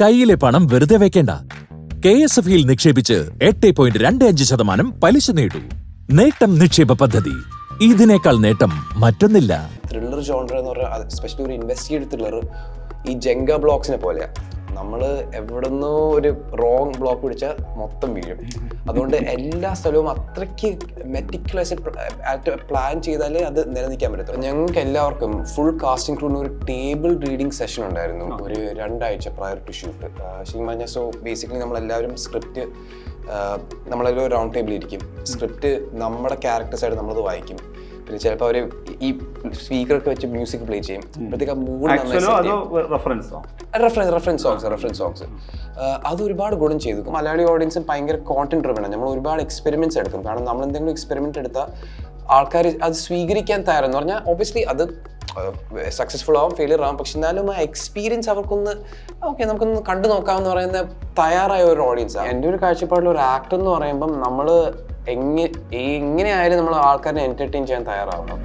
കയ്യിലെ പണം വെറുതെ വെക്കേണ്ട. കെ എസ് എഫ് ഇയിൽ നിക്ഷേപിച്ച് എട്ട് പോയിന്റ് രണ്ട് അഞ്ച് ശതമാനം പലിശ നേടൂ. നേട്ടം നിക്ഷേപ പദ്ധതി. ഇതിനേക്കാൾ നേട്ടം മറ്റൊന്നില്ല. ത്രില്ലർ ജോണർ എന്ന് പറഞ്ഞാൽ സ്പെഷ്യലി ഒരു ഇൻവെസ്റ്റിഗേറ്റീവ് ത്രില്ലർ ഈ ജെങ്ക ബ്ലോക്സിനെ പോലെയാണ് നമ്മൾ എവിടുന്നോ ഒരു റോങ് ബ്ലോക്ക് പിടിച്ചാൽ മൊത്തം വീഴും അതുകൊണ്ട് എല്ലാ സ്ഥലവും അത്രയ്ക്ക് മെറ്റിക്കുലസ് പ്ലാൻ ചെയ്താലേ അത് നിലനിൽക്കാൻ പറ്റത്തുള്ളൂ. ഞങ്ങൾക്ക് എല്ലാവർക്കും ഫുൾ കാസ്റ്റിംഗ് ക്രൂവിന് ഒരു ടേബിൾ റീഡിംഗ് സെഷൻ ഉണ്ടായിരുന്നു ഒരു രണ്ടാഴ്ച പ്രയർ ടു ഷൂട്ട് ശരിക്കും പറഞ്ഞാൽ സോ ബേസിക്കലി നമ്മളെല്ലാവരും സ്ക്രിപ്റ്റ് നമ്മളെല്ലാം റൗണ്ട് ടേബിളിൽ ഇരിക്കും. സ്ക്രിപ്റ്റ് നമ്മുടെ ക്യാരക്ടേഴ്സായിട്ട് നമ്മളത് വായിക്കും. പിന്നെ ചിലപ്പോൾ അവർ ഈ സ്പീക്കറൊക്കെ വെച്ച് മ്യൂസിക് പ്ലേ ചെയ്യും. അപ്പോഴത്തേക്ക് ആ മൂഡ് റെഫറൻസോ റെഫറൻസ് സോങ്സ് റെഫറൻസ് സോങ്സ് അത് ഒരുപാട് ഗുണം ചെയ്തു. മലയാളി ഓഡിയൻസ് ഭയങ്കര കോണ്ടന്റ് ഡ്രിവൺ നമ്മൾ ഒരുപാട് എക്സ്പെരിമെന്റ്സ് എടുക്കും. കാരണം നമ്മൾ എന്തെങ്കിലും എക്സ്പെരിമെന്റ് എടുത്താൽ ആൾക്കാർ അത് സ്വീകരിക്കാൻ തയ്യാറെന്ന് പറഞ്ഞാൽ ഒബിയസ്ലി അത് സക്സസ്ഫുൾ ആവും ഫെയിലിയർ ആവും. പക്ഷെ എന്നാലും ആ എക്സ്പീരിയൻസ് അവർക്കൊന്ന് ഓക്കെ നമുക്കൊന്ന് കണ്ടു നോക്കാമെന്ന് പറയുന്ന തയ്യാറായ ഒരു ഓഡിയൻസ് എന്റെ ഒരു കാഴ്ചപ്പാടിൽ ഒരു ആക്ടർ എന്ന് പറയുമ്പം നമ്മൾ എങ്ങനെ എങ്ങനെയായാലും നമ്മൾ ആൾക്കാരെ എന്റർടൈൻ ചെയ്യാൻ തയ്യാറാവണം.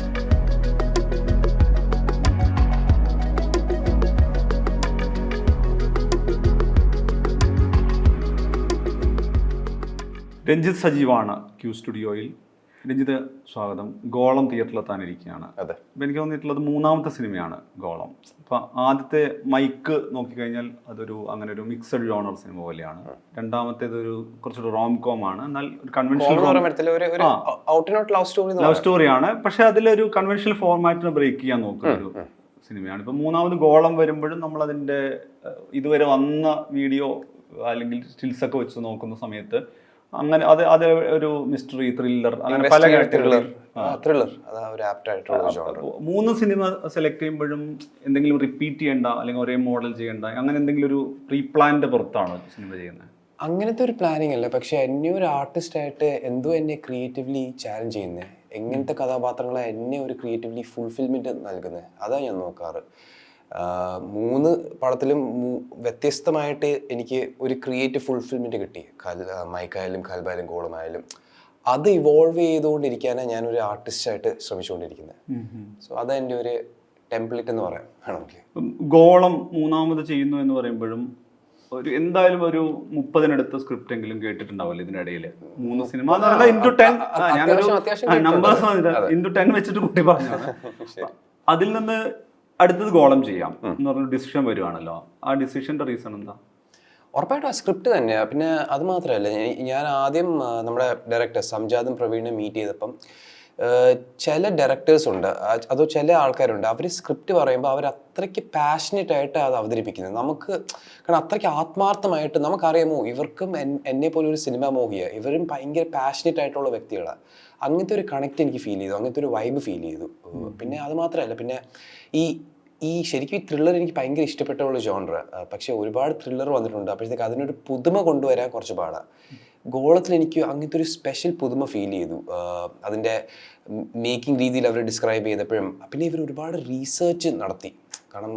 രഞ്ജിത്ത് സജീവാണ് ക്യൂ സ്റ്റുഡിയോയിൽ രഞ്ജിത്ത് സ്വാഗതം. ഗോളം തിയേറ്ററിലെത്താനിരിക്കുകയാണ്. അതെ. എനിക്ക് തോന്നിയിട്ടുള്ളത് മൂന്നാമത്തെ സിനിമയാണ് ഗോളം. അപ്പം ആദ്യത്തെ മൈക്ക് നോക്കിക്കഴിഞ്ഞാൽ അതൊരു അങ്ങനെ ഒരു മിക്സഡ് ജോണർ സിനിമ പോലെയാണ്. രണ്ടാമത്തേത് ഒരു കുറച്ചൊരു റോം കോം ആണ്. എന്നാൽ ഒരു കൺവെൻഷണൽ ലവ് സ്റ്റോറി ലവ് സ്റ്റോറിയാണ് പക്ഷേ അതിലൊരു കൺവെൻഷണൽ ഫോർമാറ്റിനെ ബ്രേക്ക് ചെയ്യാൻ നോക്കുന്ന ഒരു സിനിമയാണ്. ഇപ്പം മൂന്നാമത് ഗോളം വരുമ്പോഴും നമ്മൾ അതിന്റെ ഇതുവരെ വന്ന വീഡിയോ അല്ലെങ്കിൽ സ്റ്റിൽസൊക്കെ വെച്ച് നോക്കുന്ന സമയത്ത് അങ്ങനെ അത് അത് ഒരു മിസ്റ്ററി ത്രില്ലർ അങ്ങനെ പല ത്രില്ലർ ഒരു മൂന്ന് സിനിമ സെലക്ട് ചെയ്യുമ്പോഴും എന്തെങ്കിലും റിപ്പീറ്റ് ചെയ്യണ്ട അല്ലെങ്കിൽ ഒരേ മോഡൽ ചെയ്യണ്ട അങ്ങനെ എന്തെങ്കിലും ഒരു പ്രീ പ്ലാന്റെ പുറത്താണ് സിനിമ ചെയ്യുന്നത്? അങ്ങനത്തെ ഒരു പ്ലാനിങ് അല്ല. പക്ഷെ എന്നെ ഒരു ആർട്ടിസ്റ്റ് ആയിട്ട് എന്തോ എന്നെ ക്രിയേറ്റീവ്ലി ചാലഞ്ച് ചെയ്യുന്നത് എങ്ങനത്തെ കഥാപാത്രങ്ങളെ എന്നെ ഒരു ക്രിയേറ്റീവ്ലി ഫുൾഫിൽമെന്റ് നൽകുന്നത് അതാണ് ഞാൻ നോക്കാറ്. മൂന്ന് പടത്തിലും വ്യത്യസ്തമായിട്ട് എനിക്ക് ഒരു ക്രിയേറ്റീവ് ഫുൾഫിൽമെന്റ് കിട്ടി. കൽ മൈക്കായാലും കൽബായാലും കോളമായാലും അത് ഇവോൾവ് ചെയ്തുകൊണ്ടിരിക്കാനാണ് ഞാനൊരു ആർട്ടിസ്റ്റായിട്ട് ശ്രമിച്ചുകൊണ്ടിരിക്കുന്നത്. സോ അതാ എന്റെ ഒരു ടെംപ്ലേറ്റ് എന്ന് പറയാം വേണമെങ്കിൽ ഗോളം മൂന്നാമത് ചെയ്യുന്നു എന്ന് പറയുമ്പോഴും ഒരു എന്തായാലും ഒരു മുപ്പതിനടുത്ത് സ്ക്രിപ്റ്റ് എങ്കിലും കേട്ടിട്ടുണ്ടാവില്ല ഇതിനിടയിൽ മൂന്ന് സിനിമ ഇന്റു ടെൻ ഞാനൊരു നമ്പേഴ്സ് ഇന്റു ടെൻ വെച്ചിട്ട് കുട്ടി പറഞ്ഞു അതിൽ നിന്ന് അടുത്തത് ഗോളം ചെയ്യാം എന്ന് പറഞ്ഞ ഡിസിഷൻ വരുവാണല്ലോ. ആ ഡിസിഷന്റെ റീസൺ എന്താ? ഉറപ്പായിട്ടും ആ സ്ക്രിപ്റ്റ് തന്നെയാണ് പിന്നെ അത് മാത്രമല്ല ഞാൻ- ആദ്യം നമ്മുടെ ഡയറക്ടർ സംജാതും പ്രവീണും മീറ്റ് ചെയ്തപ്പം ചില ഡയറക്ടേഴ്സ് ഉണ്ട് അതോ ചില ആൾക്കാരുണ്ട് അവർ സ്ക്രിപ്റ്റ് പറയുമ്പോൾ അവർ അത്രയ്ക്ക് പാഷനേറ്റ് ആയിട്ട് അത് അവതരിപ്പിക്കുന്നത്. നമുക്ക് കാരണം അത്രയ്ക്ക് ആത്മാർത്ഥമായിട്ട് നമുക്കറിയാമോ ഇവർക്കും എന്നെ പോലെ ഒരു സിനിമ മോഹിയ ഇവരും ഭയങ്കര പാഷനേറ്റ് ആയിട്ടുള്ള വ്യക്തികളാണ് അങ്ങനത്തെ ഒരു കണക്റ്റ് എനിക്ക് ഫീൽ ചെയ്തു. അങ്ങനത്തെ ഒരു വൈബ് ഫീൽ ചെയ്തു. പിന്നെ അത് മാത്രമല്ല പിന്നെ ഈ ഈ ശരിക്കും ഈ ത്രില്ലർ എനിക്ക് ഭയങ്കര ഇഷ്ടപ്പെട്ട ഒരു ജോണർ പക്ഷേ ഒരുപാട് ത്രില്ലർ വന്നിട്ടുണ്ട്. അപ്പോഴത്തേക്ക് അതിനൊരു പുതുമ കൊണ്ടുവരാൻ കുറച്ച് പാടാണ് ഗോളത്തിൽ എനിക്ക് അങ്ങനത്തെ ഒരു സ്പെഷ്യൽ പുതുമ ഫീൽ ചെയ്തു. അതിന്റെ മേക്കിംഗ് രീതിയിൽ അവർ ഡിസ്ക്രൈബ് ചെയ്തപ്പോഴും പിന്നെ ഇവർ ഒരുപാട് റീസേർച്ച് നടത്തി. കാരണം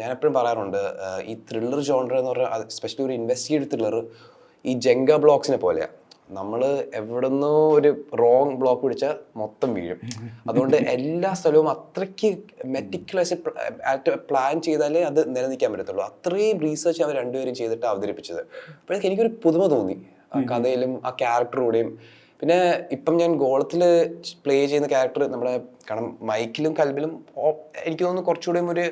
ഞാനെപ്പോഴും പറയാറുണ്ട് ഈ ത്രില്ലർ ജോണർ എന്ന് പറഞ്ഞാൽ സ്പെഷ്യലി ഒരു ഇൻവെസ്റ്റിഗേറ്റീവ് ത്രില്ലർ ഈ ജംഗ ബ്ലോക്സിനെ പോലെയാണ് നമ്മൾ എവിടുന്നോ ഒരു റോങ് ബ്ലോക്ക് പിടിച്ചാൽ മൊത്തം വീഴും. അതുകൊണ്ട് എല്ലാ സ്ഥലവും അത്രയ്ക്ക് മെറ്റിക്കുലസ് പ്ലാൻ ചെയ്താലേ അത് നിലനിൽക്കാൻ പറ്റത്തുള്ളൂ. അത്രയും റീസെർച്ച് അവർ രണ്ടുപേരും ചെയ്തിട്ട് അവതരിപ്പിച്ചത്. അപ്പോഴേക്ക് എനിക്കൊരു പുതുമ തോന്നി. ആ കഥയിലും ആ ക്യാരക്ടറൂടെയും പിന്നെ ഇപ്പം ഞാൻ ഗോളത്തിൽ പ്ലേ ചെയ്യുന്ന ക്യാരക്ടർ നമ്മുടെ കാരണം മൈക്കിലും കൽബിലും എനിക്ക് തോന്നുന്നു കുറച്ചുകൂടെയും ഒരു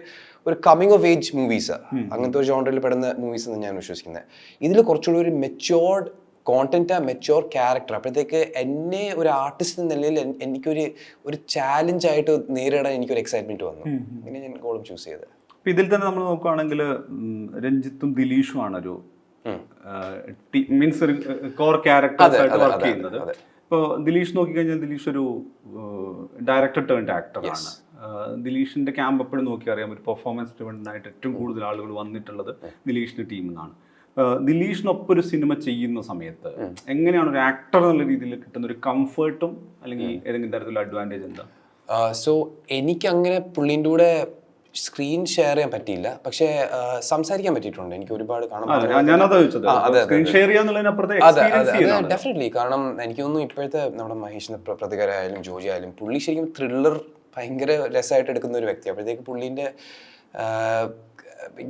ഒരു കമ്മിങ് ഓഫ് ഏജ് മൂവീസ് അങ്ങനത്തെ ഒരു ജോണ്ടറിൽ പെടുന്ന മൂവീസ് എന്ന് ഞാൻ വിശ്വസിക്കുന്നത്. ഇതിൽ കുറച്ചുകൂടി ഒരു മെച്ചുവേർഡ് കോണ്ടന്റ് ആ മെച്യൂർ ക്യാരക്ടർ അപ്പോഴത്തേക്ക് എന്നെ ഒരു ആർട്ടിസ്റ്റ് എന്ന നിലയിൽ എനിക്കൊരു ഒരു ചാലഞ്ച് ആയിട്ട് നേരിടാൻ എനിക്കൊരു എക്സൈറ്റ്മെന്റ് വന്നു. അങ്ങനെ ഞാൻ ഗോളും ചൂസ് ചെയ്തത്. അപ്പൊ ഇതിൽ തന്നെ നമ്മൾ നോക്കുകയാണെങ്കിൽ രഞ്ജിത്തും ദിലീഷും ആണൊരു മീൻസ് ഒരു കോർ ക്യാരക്ടർ ആയിട്ട് വർക്ക് ചെയ്യുന്നത്. ഇപ്പോൾ ദിലീഷ് നോക്കിക്കഴിഞ്ഞാൽ ദിലീഷ് ഒരു ഡയറക്ടർ ടേൺഡ് ആക്ടറാണ് ദിലീഷിന്റെ ക്യാമ്പ് എപ്പോഴും നോക്കി അറിയാം ഒരു പെർഫോമൻസ് ഡ്രിവൺ ആയിട്ട് ഏറ്റവും കൂടുതൽ ആളുകൾ വന്നിട്ടുള്ളത് ദിലീഷിന്റെ ടീമിൽ നിന്നാണ് ദിലീഷിനൊപ്പം ഒരു സിനിമ ചെയ്യുന്ന സമയത്ത് എങ്ങനെയാണ് ഒരു ആക്ടർ എന്നുള്ള രീതിയിൽ കിട്ടുന്ന ഒരു കംഫർട്ടും അല്ലെങ്കിൽ ഏതെങ്കിലും തരത്തിലുള്ള അഡ്വാന്റേജ് എന്താ? സോ എനിക്ക് അങ്ങനെ പുള്ളീന്റെ കൂടെ സ്ക്രീൻ ഷെയർ ചെയ്യാൻ പറ്റിയില്ല. പക്ഷേ സംസാരിക്കാൻ പറ്റിയിട്ടുണ്ട്. എനിക്ക് ഒരുപാട് കാണാൻ ഡെഫിനറ്റ്ലി കാരണം എനിക്ക് തോന്നുന്നു ഇപ്പോഴത്തെ നമ്മുടെ മഹേഷിന്റെ പ്രതികരായാലും പ്രതികാരം ആയാലും ജോജി ആയാലും പുള്ളി ശരിക്കും ത്രില്ലർ ഭയങ്കര രസമായിട്ട് എടുക്കുന്ന ഒരു വ്യക്തി അപ്പോഴത്തേക്ക് പുള്ളീന്റെ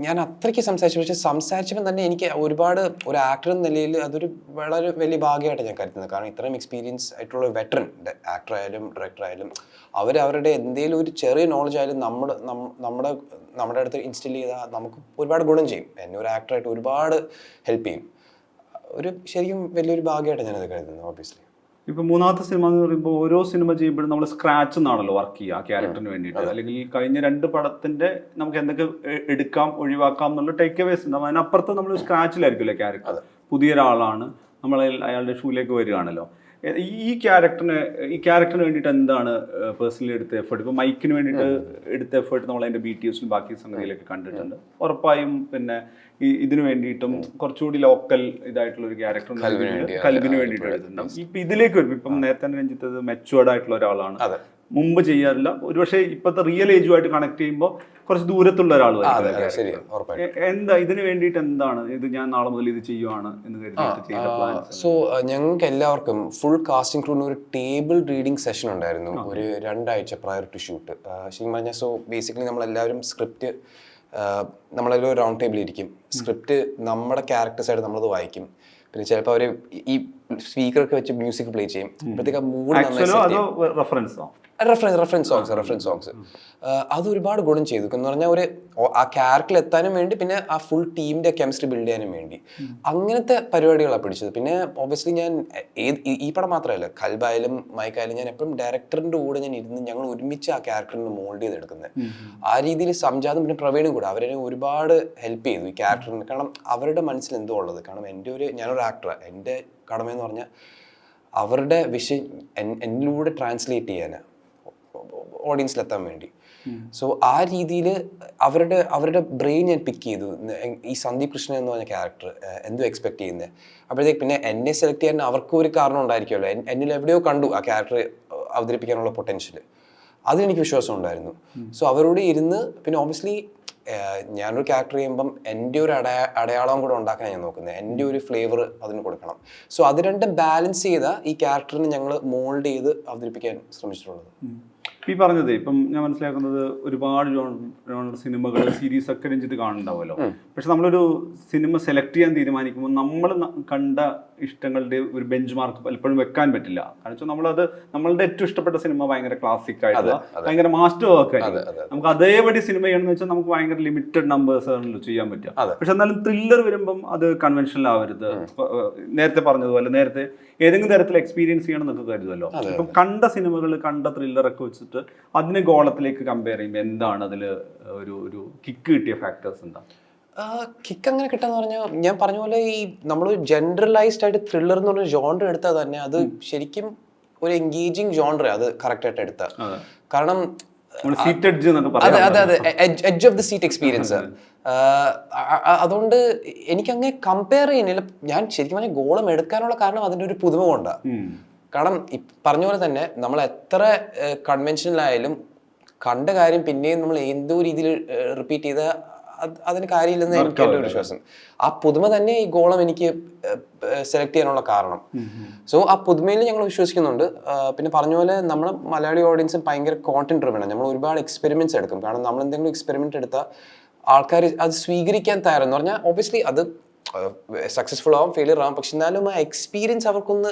ഞാൻ അത്രയ്ക്ക് സംസാരിച്ചു പക്ഷെ സംസാരിച്ചപ്പോൾ തന്നെ എനിക്ക് ഒരുപാട് ഒരു ആക്ടർ എന്ന നിലയിൽ അതൊരു വളരെ വലിയ ഭാഗ്യമായിട്ട് ഞാൻ കരുതുന്നത്. കാരണം ഇത്രയും എക്സ്പീരിയൻസ് ആയിട്ടുള്ള വെറ്ററൻ ആക്ടർ ആയാലും ഡയറക്ടർ ആയാലും അവർ അവരുടെ എന്തെങ്കിലും ഒരു ചെറിയ നോളജ് ആയാലും നമ്മുടെ നമ്മുടെ നമ്മുടെ അടുത്ത് ഇൻസ്റ്റിൽ ചെയ്താൽ നമുക്ക് ഒരുപാട് ഗുണം ചെയ്യും. എന്നെ ഒരു ആക്ടറായിട്ട് ഒരുപാട് ഹെൽപ്പ് ചെയ്യും. ഒരു ശരിക്കും വലിയൊരു ഭാഗ്യമായിട്ട് ഞാനത് കരുതുന്നത് ഓബിയസ്ലി ഇപ്പൊ മൂന്നാമത്തെ സിനിമ എന്ന് പറയുമ്പോൾ ഓരോ സിനിമ ചെയ്യുമ്പോഴും നമ്മൾ സ്ക്രാച്ച് എന്നാണല്ലോ വർക്ക് ചെയ്യുക ആ ക്യാരക്ടറിന് വേണ്ടിയിട്ട്. അല്ലെങ്കിൽ കഴിഞ്ഞ രണ്ട് പടത്തിന്റെ നമുക്ക് എന്തൊക്കെ എടുക്കാം ഒഴിവാക്കാം എന്നുള്ള ടേക്ക് അവേസ് ഉണ്ടാവും. അതിനപ്പുറത്ത് നമ്മൾ സ്ക്രാച്ചിലായിരിക്കുമല്ലേ ക്യാരക്ടർ പുതിയൊരാളാണ്. നമ്മൾ അയാളുടെ ഷൂയിലേക്ക് വരികയാണല്ലോ. ഈ ക്യാരക്ടറിന് ഈ ക്യാരക്ടറിന് വേണ്ടിയിട്ട് എന്താണ് പേഴ്സണലി എടുത്ത എഫേർട്ട് ഇപ്പോൾ മൈക്കിന് വേണ്ടിയിട്ട് എടുത്ത എഫേർട്ട് നമ്മൾ അതിന്റെ ബി ടി എസിലും ബാക്കി സംഗതിയിലൊക്കെ കണ്ടിട്ടുണ്ട്. ഉറപ്പായും പിന്നെ ഈ ഇതിനു വേണ്ടിയിട്ടും കുറച്ചുകൂടി ലോക്കൽ ഇതായിട്ടുള്ള ഒരു ക്യാരക്ടർ കൽവിന് കൽബിന് വേണ്ടിയിട്ട് എടുത്തിട്ടുണ്ടാവും ഇപ്പം ഇതിലേക്ക് വരും. ഇപ്പം നേരത്തെ തന്നെ രഞ്ജിത്തത് മെച്ചുവേർഡ് ആയിട്ടുള്ള ഒരാളാണ്. മുമ്പ് ചെയ്യാറില്ല. ഒരുപക്ഷെ ഇപ്പോഴത്തെ റിയൽ ഏജുമായിട്ട് കണക്ട് ചെയ്യുമ്പോൾ കുറച്ച് ദൂരത്തുള്ള ഒരാൾ എന്താ ഇതിന് വേണ്ടിയിട്ട് എന്താണ്? ഇത് ഞാൻ നാളെ മുതൽ ഇത് ചെയ്യുവാണ് എന്ന് കരുതി സോ ഞങ്ങൾക്ക് എല്ലാവർക്കും ഫുൾ കാസ്റ്റിംഗ് ക്രൂവിന് ഒരു ടേബിൾ റീഡിംഗ് സെഷൻ ഉണ്ടായിരുന്നു. ഒരു രണ്ടാഴ്ച പ്രയർ ടു ഷൂട്ട് ശരിക്കും പറഞ്ഞാൽ സോ ബേസിക്കലി നമ്മളെല്ലാവരും സ്ക്രിപ്റ്റ് നമ്മളെല്ലാം ഒരു റൗണ്ട് ടേബിൾ ഇരിക്കും. സ്ക്രിപ്റ്റ് നമ്മുടെ ക്യാരക്ടേഴ്സായിട്ട് നമ്മളത് വായിക്കും. പിന്നെ ചിലപ്പോൾ അവർ ഈ സ്പീക്കറൊക്കെ വെച്ച് മ്യൂസിക് പ്ലേ ചെയ്യും. അപ്പോഴത്തേക്ക് mood റെഫറൻസോ reference reference songs reference songs അത് ഒരുപാട് ഗുണം ചെയ്തു. എന്ന് പറഞ്ഞാൽ ഒരു ആ ക്യാരക്ടറിൽ എത്താനും വേണ്ടി പിന്നെ ആ ഫുൾ ടീമിന്റെ കെമിസ്ട്രി ബിൽഡ് ചെയ്യാനും വേണ്ടി. അങ്ങനത്തെ പരിപാടികളാണ് പിടിച്ചത്. പിന്നെ ഓബിയസ്ലി ഞാൻ ഏത് ഈ- പടം മാത്രമല്ല കൽബായാലും മൈക്കായാലും ഞാൻ എപ്പോഴും ഡയറക്ടറിന്റെ കൂടെ ഞാൻ ഇരുന്ന് ഞങ്ങൾ ഒരുമിച്ച് ആ ക്യാരക്ടറിനെ മോൾഡ് ചെയ്തെടുക്കുന്നത്. ആ രീതിയിൽ സംജാതും പിന്നെ പ്രവീണും കൂടെ അവരെ ഒരുപാട് ഹെൽപ്പ് ചെയ്തു ഈ ക്യാരക്ടറിന് കാരണം അവരുടെ മനസ്സിൽ എന്തോ ഉള്ളത്. കാരണം എന്റെ ഒരു ഞാനൊരു ആക്ടറാണ് എന്റെ കടമയെന്ന് പറഞ്ഞാൽ അവരുടെ വിഷയം എന്നിലൂടെ ട്രാൻസ്ലേറ്റ് ചെയ്യാനാണ് ഓഡിയൻസിലെത്താൻ വേണ്ടി. സോ ആ രീതിയിൽ അവരുടെ അവരുടെ ബ്രെയിൻ ഞാൻ പിക്ക് ചെയ്തു. ഈ സന്ദീപ് കൃഷ്ണൻ എന്ന് പറഞ്ഞ ക്യാരക്ടർ എന്തോ എക്സ്പെക്ട് ചെയ്യുന്നത് അപ്പോഴത്തേക്ക് പിന്നെ എന്നെ സെലക്ട് ചെയ്യാൻ അവർക്കും ഒരു കാരണം ഉണ്ടായിരിക്കുമല്ലോ. എന്നിൽ എവിടെയോ കണ്ടു ആ ക്യാരക്ടർ അവതരിപ്പിക്കാനുള്ള പൊട്ടൻഷ്യൽ അതിലെനിക്ക് വിശ്വാസം ഉണ്ടായിരുന്നു. സോ അവരോട് ഇരുന്ന് പിന്നെ ഓബിയസ്ലി ഞാനൊരു ക്യാരക്ടർ ചെയ്യുമ്പം എന്റെ ഒരു അടയാ അടയാളം കൂടെ ഉണ്ടാക്കാൻ ഞാൻ നോക്കുന്നത്. എന്റെ ഒരു ഫ്ലേവർ അതിന് കൊടുക്കണം. സോ അത് രണ്ടും ബാലൻസ് ചെയ്ത ഈ ക്യാരക്ടറിന് ഞങ്ങൾ മോൾഡ് ചെയ്ത് അവതരിപ്പിക്കാൻ ശ്രമിച്ചിട്ടുള്ളത്. ഈ പറഞ്ഞത് ഇപ്പം ഞാൻ മനസ്സിലാക്കുന്നത് ഒരുപാട് ജോണർ സിനിമകൾ സീരീസ് ഒക്കെ രഞ്ജിത്ത് കാണുന്നുണ്ടാവുമല്ലോ. പക്ഷെ നമ്മളൊരു സിനിമ സെലക്ട് ചെയ്യാൻ തീരുമാനിക്കുമ്പോൾ നമ്മൾ കണ്ട ഇഷ്ടങ്ങളുടെ ഒരു ബെഞ്ച് മാർക്ക് പലപ്പോഴും വെക്കാൻ പറ്റില്ല. കാരണം വെച്ചാൽ നമ്മളത് നമ്മളുടെ ഏറ്റവും ഇഷ്ടപ്പെട്ട സിനിമ ഭയങ്കര ക്ലാസിക് ആയിട്ടുള്ള ഭയങ്കര മാസ്റ്റർ വർക്ക് ആയിട്ട്. നമുക്ക് അതേപടി സിനിമ ചെയ്യണമെന്ന് വെച്ചാൽ നമുക്ക് ഭയങ്കര ലിമിറ്റഡ് നമ്പേഴ്സ് ആണല്ലോ ചെയ്യാൻ പറ്റുക. പക്ഷെ എന്നാലും ത്രില്ലർ വരുമ്പം അത് കൺവെൻഷനൽ ആവരുത്. നേരത്തെ പറഞ്ഞതുപോലെ നേരത്തെ ഏതെങ്കിലും തരത്തിൽ എക്സ്പീരിയൻസ് ചെയ്യണം എന്നൊക്കെ കരുതല്ലോ ഇപ്പം കണ്ട സിനിമകൾ കണ്ട ത്രില്ലറൊക്കെ വെച്ചിട്ട് അതിനെ ഗോളത്തിലേക്ക് കമ്പയർ ചെയ്യുമ്പോൾ എന്താണ് അതിൽ ഒരു ഒരു കിക്ക് കിട്ടിയ ഫാക്ടേഴ്സ് എന്താ? കിക്ക് അങ്ങനെ കിട്ടാന്ന് പറഞ്ഞാൽ ഞാൻ പറഞ്ഞ പോലെ ഈ നമ്മൾ ജനറലൈസ്ഡ് ആയിട്ട് ത്രില്ലർ എന്ന് പറഞ്ഞ ജോണ്ടർ എടുത്താൽ തന്നെ അത് ശരിക്കും ഒരു എൻഗേജിങ് ജോണ്ടർ അത് കറക്റ്റായിട്ട് എടുത്താൽ കാരണം എഡ്ജ് എന്നൊക്കെ അതെ പറയാം അതെ അതെ. Edge of the seat experience അതുകൊണ്ട് എനിക്ക് അങ്ങനെ കമ്പയർ ചെയ്യുന്നില്ല. ഞാൻ ശരിക്കും പറഞ്ഞാൽ ഗോളം എടുക്കാനുള്ള കാരണം അതിന്റെ ഒരു പുതുമ കൊണ്ടാണ്. ഉം. കാരണം പറഞ്ഞ പോലെ തന്നെ നമ്മൾ എത്ര കൺവെൻഷനിലായാലും കണ്ട കാര്യം പിന്നെയും നമ്മൾ എന്തോ രീതിയിൽ റിപ്പീറ്റ് ചെയ്ത അതിന് കാര്യമില്ലെന്ന് എനിക്ക് എന്റെ ഒരു വിശ്വാസം. ആ പുതുമ തന്നെ ഈ ഗോളം എനിക്ക് സെലക്ട് ചെയ്യാനുള്ള കാരണം. സോ ആ പുതുമയിൽ ഞങ്ങൾ വിശ്വസിക്കുന്നുണ്ട്. പിന്നെ പറഞ്ഞ പോലെ നമ്മൾ മലയാളി ഓഡിയൻസ് ഭയങ്കര കോണ്ടന്റ് ഡ്രിവൺ നമ്മൾ ഒരുപാട് എക്സ്പെരിമെന്റ്സ് എടുക്കും. കാരണം നമ്മൾ എന്തെങ്കിലും എക്സ്പെരിമെന്റ് എടുത്താൽ ആൾക്കാർ അത് സ്വീകരിക്കാൻ തയ്യാറെന്ന് പറഞ്ഞാൽ ഒബ്വിയസ്ലി അത് സക്സസ്ഫുൾ ആവും ഫെയിലിയർ ആവും. പക്ഷെ എന്നാലും ആ എക്സ്പീരിയൻസ് അവർക്കൊന്ന്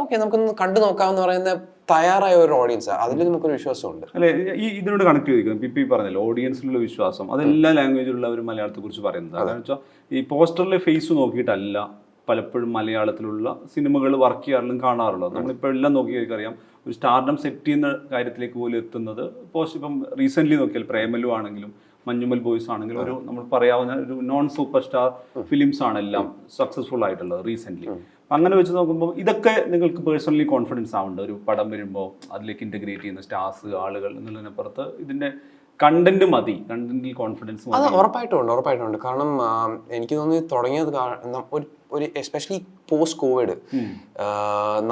ഓക്കെ നമുക്കൊന്ന് കണ്ടു നോക്കാമെന്ന് പറയുന്ന തയ്യാറായ ഒരു ഓഡിയൻസ് അതിൽ നമുക്കൊരു വിശ്വാസമുണ്ട്. അല്ലെ ഈ ഇതിനോട് കണക്ട് ചെയ്തിരിക്കുന്നു. പി പറഞ്ഞല്ലോ ഓഡിയൻസിലുള്ള വിശ്വാസം. അതെല്ലാ ലാംഗ്വേജിലുള്ള ഒരു മലയാളത്തെ കുറിച്ച് പറയുന്നത്. അതെന്ന് വെച്ചാൽ ഈ പോസ്റ്ററിലെ ഫേസ് നോക്കിയിട്ടല്ല പലപ്പോഴും മലയാളത്തിലുള്ള സിനിമകൾ വർക്ക് ചെയ്യാറിലും കാണാറുള്ളത്. നമ്മളിപ്പോൾ എല്ലാം നോക്കി അറിയാം ഒരു സ്റ്റാർഡം സെറ്റ് ചെയ്യുന്ന കാര്യത്തിലേക്ക് പോലും എത്തുന്നത്. പോസ്റ്റ് ഇപ്പം റീസെന്റ്ലി നോക്കിയാൽ പ്രേമലു ആണെങ്കിലും മഞ്ഞുമൽ ബോയ്സ് ആണെങ്കിലും ഒരു നമ്മൾ പറയാവുന്ന ഒരു നോൺ സൂപ്പർ സ്റ്റാർ ഫിലിംസ് ആണ് എല്ലാം സക്സസ്ഫുൾ ആയിട്ടുള്ളത് റീസെന്റ് അങ്ങനെ വെച്ച് നോക്കുമ്പോൾ ഇതൊക്കെ നിങ്ങൾക്ക് പേഴ്സണലി കോൺഫിഡൻസ് ആവുന്നുണ്ട് ഒരു പടം വരുമ്പോൾ അതിലേക്ക് ഇന്റഗ്രേറ്റ് ചെയ്യുന്ന സ്റ്റാർസ് ആളുകൾ എന്നുള്ളതിനപ്പുറത്ത് ഇതിന്റെ കണ്ടന്റ് മതി. കണ്ടന്റിൽ കോൺഫിഡൻസ് അത് ഉറപ്പായിട്ടും ഉണ്ട് ഉറപ്പായിട്ടും ഉണ്ട്. കാരണം എനിക്ക് തോന്നുന്നു തുടങ്ങിയത് ഒരു ഒരു എസ്പെഷ്യലി പോസ്റ്റ് കോവിഡ്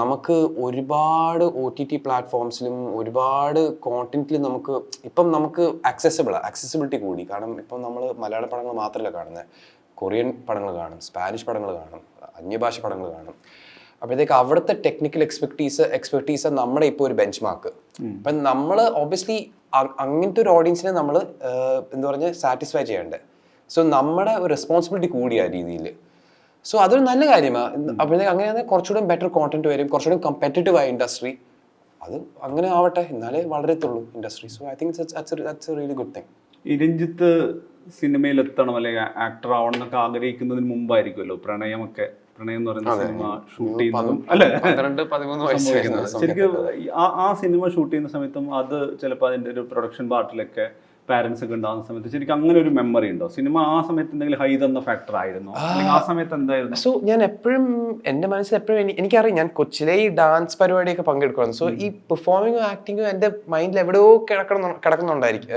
നമുക്ക് ഒരുപാട് ഒ ടി ടി പ്ലാറ്റ്ഫോംസിലും ഒരുപാട് കോണ്ടന്റിലും നമുക്ക് ഇപ്പം നമുക്ക് ആക്സസിബിൾ ആക്സസിബിലിറ്റി കൂടി. കാരണം ഇപ്പം നമ്മൾ മലയാള പടങ്ങൾ മാത്രമല്ല കാണുന്നത് കൊറിയൻ പടങ്ങൾ കാണും സ്പാനിഷ് പടങ്ങൾ കാണും അന്യഭാഷ പടങ്ങൾ കാണും. അപ്പോഴത്തേക്ക് അവിടുത്തെ ടെക്നിക്കൽ എക്സ്പെക്ടീസ് എക്സ്പെർട്ടീസ് നമ്മുടെ ഇപ്പോൾ ഒരു ബെഞ്ച് മാർക്ക് അപ്പം നമ്മൾ ഓബിയസ്ലി അങ്ങനത്തെ ഒരു ഓഡിയൻസിനെ നമ്മൾ എന്താ പറഞ്ഞാൽ സാറ്റിസ്ഫൈ ചെയ്യേണ്ടത് സോ നമ്മുടെ റെസ്പോൺസിബിലിറ്റി കൂടിയ രീതിയിൽ സോ അതൊരു നല്ല കാര്യമാണ് അപ്പോഴത്തേക്ക് അങ്ങനെയാണെങ്കിൽ കുറച്ചുകൂടെ ബെറ്റർ കോണ്ടന്റ് വരും കുറച്ചുകൂടെ കമ്പറ്റീറ്റീവ് ആയ ഇൻഡസ്ട്രി അത് അങ്ങനെ ആവട്ടെ എന്നാലേ വളരത്തുള്ളൂ industry so I think really good thing ഈ രഞ്ജിത്ത് സിനിമയിൽ എത്തണം അല്ലെങ്കിൽ ആക്ടർ ആവണം എന്നൊക്കെ ആഗ്രഹിക്കുന്നതിന് മുമ്പായിരിക്കുമല്ലോ? പ്രണയമൊക്കെ പ്രണയം എന്ന് പറയുന്ന സിനിമ ഷൂട്ട് ചെയ്യുന്നതും അല്ലെ? പന്ത്രണ്ട് പതിമൂന്ന് വയസ്സായിരുന്നു ആ ശരിക്കും ആ ആ സിനിമ ഷൂട്ട് ചെയ്യുന്ന സമയത്തും അത് ചിലപ്പോൾ അതിന്റെ ഒരു പ്രൊഡക്ഷൻ പാർട്ടിലൊക്കെ പാരന്റ്സ് ഒക്കെ ഉണ്ടാകുന്ന സമയത്ത് ശരിക്കും അങ്ങനെ ഒരു മെമ്മറി ഉണ്ടോ? സിനിമ ആ സമയത്ത് എന്തെങ്കിലും ഹൈ തന്ന ഫാക്ടർ ആയിരുന്നു? ആ. സമയത്ത് എന്തായിരുന്നു? സോ ഞാൻ എപ്പോഴും എന്റെ മനസ്സിൽ എപ്പോഴും എനി- എനിക്കറിയാം ഞാൻ കൊച്ചിലെ ഈ ഡാൻസ് പരിപാടിയൊക്കെ പങ്കെടുക്കുവാണ് സോ ഈ പെർഫോമിങ്ങും ആക്ടിങ്ങും എന്റെ മൈൻഡിൽ എവിടെയോ കിടക്കണം കിടക്കുന്നുണ്ടായിരിക്കും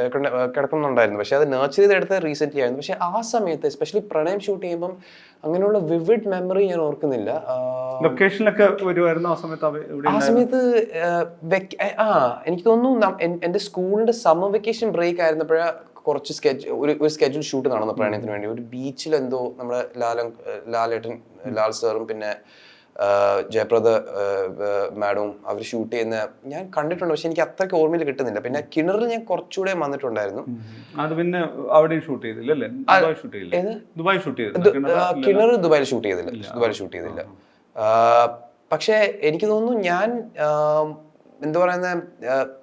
കിടക്കുന്നുണ്ടായിരുന്നു. പക്ഷെ അത് നേർച്ചർ ചെയ്തെടുത്ത് റീസെന്റ്ലി ആയിരുന്നു. പക്ഷെ ആ സമയത്ത് എസ്പെഷ്യലി പ്രണയം ഷൂട്ട് ചെയ്യുമ്പം അങ്ങനെയുള്ള വിവിഡ് മെമ്മറി ഞാൻ ഓർക്കുന്നില്ല. ആഹ് ലൊക്കേഷനിലൊക്കെ വരുമായിരുന്നു ആ സമയത്ത് ആ സമയത്ത് ആ എനിക്ക് തോന്നുന്നു എന്റെ എന്റെ സ്കൂളിന്റെ സമ്മർ വെക്കേഷൻ ബ്രേക്ക് ആയിരുന്നപ്പോഴാ കുറച്ച് സ്കെച്ച് ഒരു ഒരു സ്കെഡ്യൂൾ ഷൂട്ട് നടന്നപ്പോഴാണ് പ്രണയത്തിന് വേണ്ടി. ഒരു ബീച്ചിൽ എന്തോ നമ്മുടെ ലാലൻ ലാലേട്ടൻ ലാൽ സാറും പിന്നെ ജയപ്രദ മാഡവും അവർ ഷൂട്ട് ചെയ്യുന്ന ഞാൻ കണ്ടിട്ടുണ്ട് പക്ഷെ എനിക്ക് അത്രയ്ക്ക് ഓർമ്മയിൽ കിട്ടുന്നില്ല. പിന്നെ കിണറിൽ ഞാൻ കുറച്ചുകൂടെ വന്നിട്ടുണ്ടായിരുന്നു. അത് പിന്നെ അവിടെ ഷൂട്ട് ചെയ്തില്ല ദുബായ് ഷൂട്ട് ചെയ്തില്ല. കിണർ ദുബായിൽ ഷൂട്ട് ചെയ്തില്ല. ദുബായിൽ ഷൂട്ട് ചെയ്തില്ല. പക്ഷേ എനിക്ക് തോന്നുന്നു ഞാൻ എന്താ പറയുന്ന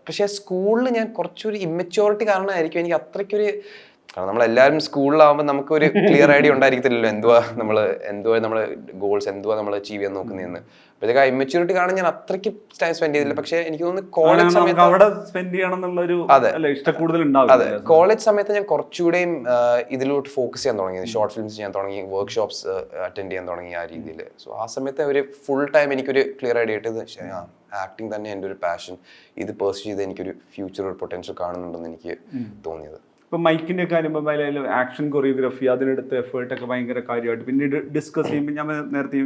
പക്ഷേ സ്കൂളിൽ ഞാൻ കുറച്ചൊരു ഇമ്മച്യോറിറ്റി കാരണമായിരിക്കും എനിക്ക് അത്രയ്ക്കൊരു കാരണം നമ്മളെല്ലാവരും സ്കൂളിലാവുമ്പോൾ നമുക്കൊരു ക്ലിയർ ഐഡിയ ഉണ്ടായിരിക്കത്തില്ലല്ലോ എന്തുവാ നമ്മൾ എന്തുവാ നമ്മൾ ഗോൾസ് എന്തുവാ നമ്മൾ അച്ചീവ് ചെയ്യാൻ നോക്കുന്നതെന്ന്. അപ്പോഴത്തേക്ക് ആ ഇമ്മച്യൂരിറ്റി കാണാൻ ഞാൻ അത്രയ്ക്ക് ടൈം സ്പെൻഡ് ചെയ്തില്ല. പക്ഷേ എനിക്ക് തോന്നുന്നു കോളേജ് സമയത്ത് അവിടെ സ്പെൻഡ് ചെയ്യണം എന്നുള്ളൊരു അതെ. ഇഷ്ടക്കൂടുതൽ അതെ. കോളേജ് സമയത്ത് ഞാൻ കുറച്ചുകൂടെയും ഇതിലോട്ട് ഫോക്കസ് ചെയ്യാൻ തുടങ്ങി. ഷോർട്ട് ഫിലിംസ് ചെയ്യാൻ തുടങ്ങി വർക്ക്ഷോപ്സ് അറ്റൻഡ് ചെയ്യാൻ തുടങ്ങി ആ രീതിയിൽ സോ ആ സമയത്ത് ഒരു ഫുൾ ടൈം എനിക്കൊരു ക്ലിയർ ഐഡിയ ആയിട്ട് ആക്ടിങ് തന്നെ എന്റെ ഒരു പാഷൻ ഇത് പേഴ്സ് ചെയ്ത് എനിക്കൊരു ഫ്യൂച്ചർ ഒരു പൊട്ടൻഷ്യൽ കാണുന്നുണ്ടെന്ന് എനിക്ക് തോന്നിയത്. ഇപ്പൊ മൈക്കിന്റെ കാര്യം പറയുമ്പോൾ ആക്ഷൻ കൊറിയോഗ്രഫി അതിനെടുത്ത് എഫേർട്ട് ഒക്കെ ഭയങ്കര കാര്യമായിട്ട്. പിന്നീട് ഡിസ്കസ് ചെയ്യുമ്പോൾ ഞാൻ നേരത്തെ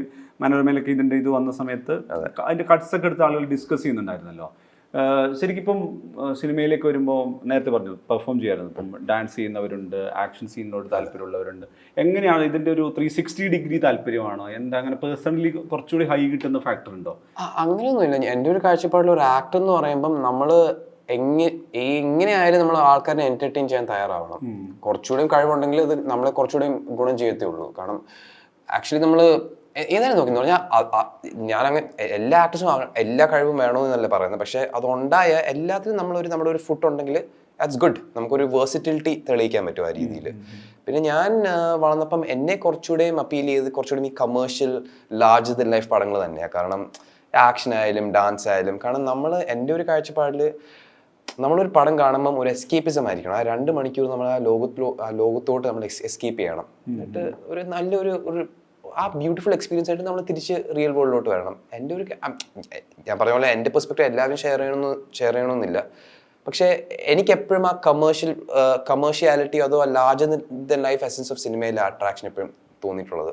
മനോരമയിലൊക്കെ ഇതിന്റെ ഇത് വന്ന സമയത്ത് അതിന്റെ കട്ട്സ് ഒക്കെ എടുത്ത് ആളുകൾ ഡിസ്കസ് ചെയ്യുന്നുണ്ടായിരുന്നല്ലോ. ശരിക്കിപ്പം ശരിക്കും ഇപ്പം സിനിമയിലേക്ക് വരുമ്പോൾ നേരത്തെ പറഞ്ഞു പെർഫോം ചെയ്യാറുണ്ട് ഇപ്പം ഡാൻസ് ചെയ്യുന്നവരുണ്ട് ആക്ഷൻ സീനിനോട് താല്പര്യമുള്ളവരുണ്ട്. എങ്ങനെയാണ് ഇതിന്റെ ഒരു ത്രീ സിക്സ്റ്റി ഡിഗ്രി താല്പര്യമാണോ? എന്താ അങ്ങനെ പേഴ്സണലി കുറച്ചുകൂടി ഹൈ കിട്ടുന്ന ഫാക്ടർ ഉണ്ടോ? അങ്ങനെയൊന്നുമില്ല. എന്റെ ഒരു കാഴ്ചപ്പാടിൽ ഒരു ആക്ടർ എന്ന് പറയുമ്പം നമ്മൾ എങ്ങനെ എങ്ങനെയായാലും നമ്മൾ ആൾക്കാരെ എന്റർടൈൻ ചെയ്യാൻ തയ്യാറാവണം. കുറച്ചുകൂടെയും കഴിവുണ്ടെങ്കിൽ അത് നമ്മളെ കുറച്ചുകൂടെയും ഗുണം ചെയ്യത്തേ ഉള്ളൂ. കാരണം ആക്ച്വലി നമ്മൾ ഏതായാലും നോക്കി പറഞ്ഞാൽ ഞാൻ അങ്ങനെ എല്ലാ ആക്ടേഴ്സും എല്ലാ കഴിവും വേണമെന്നല്ല പറയുന്നത്. പക്ഷെ അതുണ്ടായ എല്ലാത്തിനും നമ്മളൊരു നമ്മുടെ ഒരു ഫുഡ് ഉണ്ടെങ്കിൽ ദാറ്റ്സ് ഗുഡ് നമുക്കൊരു വേഴ്സിറ്റിലിറ്റി തെളിയിക്കാൻ പറ്റും ആ രീതിയിൽ പിന്നെ ഞാൻ വളർന്നപ്പം എന്നെ കുറച്ചുകൂടെയും അപ്പീൽ ചെയ്ത് കുറച്ചുകൂടി ഈ കമേഴ്ഷ്യൽ ലാർജ് ദൻ ലൈഫ് പടങ്ങൾ തന്നെയാണ് കാരണം ആക്ഷൻ ആയാലും ഡാൻസ് ആയാലും കാരണം നമ്മൾ എന്റെ ഒരു കാഴ്ചപ്പാടിൽ നമ്മളൊരു പടം കാണുമ്പം ഒരു എസ്കേപ്പിസം ആയിരിക്കണം. ആ രണ്ട് മണിക്കൂർ നമ്മൾ ആ ലോകത്തിലോ ആ ലോകത്തോട്ട് നമ്മൾ എസ്കേപ്പ് ചെയ്യണം. എന്നിട്ട് ഒരു നല്ലൊരു ഒരു ആ ബ്യൂട്ടിഫുൾ എക്സ്പീരിയൻസ് ആയിട്ട് നമ്മൾ തിരിച്ച് റിയൽ വേൾഡിലോട്ട് വരണം. എന്റെ ഒരു ഞാൻ പറഞ്ഞ പോലെ എന്റെ പെർസ്പെക്റ്റീവ് എല്ലാവരും ഷെയർ ചെയ്യണമെന്ന് ഷെയർ ചെയ്യണമെന്നില്ല പക്ഷേ എനിക്ക് എപ്പോഴും ആ കമേഴ്ഷ്യൽ കമേഴ്ഷ്യാലിറ്റി അതോ large than life essence of സിനിമയിലെ അട്രാക്ഷൻ എപ്പോഴും തോന്നിയിട്ടുള്ളത്.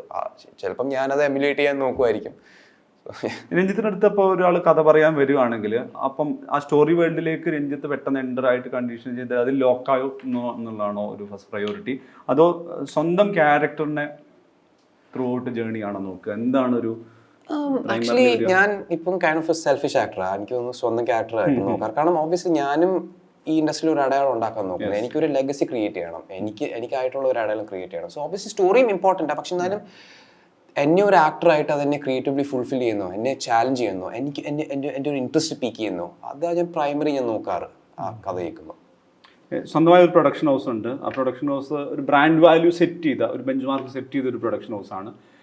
ചിലപ്പം ഞാനത് എമുലേറ്റ് ചെയ്യാൻ നോക്കുമായിരിക്കും രഞ്ജിത്തിനടുത്ത് ഇപ്പോൾ ഒരാൾ കഥ പറയാൻ വരികയാണെങ്കിൽ അപ്പം ആ സ്റ്റോറി വേൾഡിലേക്ക് രഞ്ജിത്ത് പെട്ടെന്ന് എന്റർ ആയിട്ട് കണ്ടീഷൻ ചെയ്ത് അതിൽ ലോക്കായോ എന്നുള്ളതാണോ ഒരു ഫസ്റ്റ് പ്രയോറിറ്റി അതോ സ്വന്തം ക്യാരക്ടറിനെ ത്രൂ ഔട്ട് ജേണി ആണോ നോക്കുക? എന്താണ് ഒരു ആക്ച്വലി ഞാൻ ഇപ്പം കൈൻഡ് ഓഫ് സെൽഫിഷ് ആക്ടറാണ് എനിക്ക് തോന്നുന്നു സ്വന്തം ക്യാരക്ടർ ആയിട്ട് നോക്കാം. കാരണം ഓബിയസ്ലി ഞാനും ഈ ഇൻഡസ്ട്രിയിൽ ഒരു അടയാളം ഉണ്ടാക്കാൻ നോക്കുന്നത് എനിക്കൊരു ലെഗസി ക്രിയേറ്റ് ചെയ്യണം. എനിക്ക് എനിക്കായിട്ടുള്ള ഒരു അടയാളം ക്രിയേറ്റ് ചെയ്യണം. സോ ഓബിയസ്ലി സ്റ്റോറിയും ഇമ്പോർട്ടന്റ് പക്ഷെ എന്നാലും എന്നെ ഒരു ആക്ടറായിട്ട് അതെന്നെ ക്രിയേറ്റീവ്ലി ഫുൾഫിൽ ചെയ്യുന്നു? എന്നെ ചാലഞ്ച് ചെയ്യുന്നു? എനിക്ക് എന്റെ എന്റെ എന്റെ ഒരു ഇൻട്രസ്റ്റ് പീക്ക് ചെയ്യുന്നു? അതാണ് ഞാൻ പ്രൈമറി ഞാൻ നോക്കാറ്. ആ കഥ കേൾക്കുമ്പോൾ സ്വന്തമായ ഒരു പ്രൊഡക്ഷൻ ഹൗസ് ഉണ്ട്. ആ പ്രൊഡക്ഷൻ ഹൗസ് ഒരു ബ്രാൻഡ് വാല്യൂ സെറ്റ് ചെയ്ത ഒരു ബെഞ്ച് മാർക്ക് സെറ്റ് ചെയ്ത ഒരു പ്രൊഡക്ഷൻ ഹൗസ് ആണ്. ആ,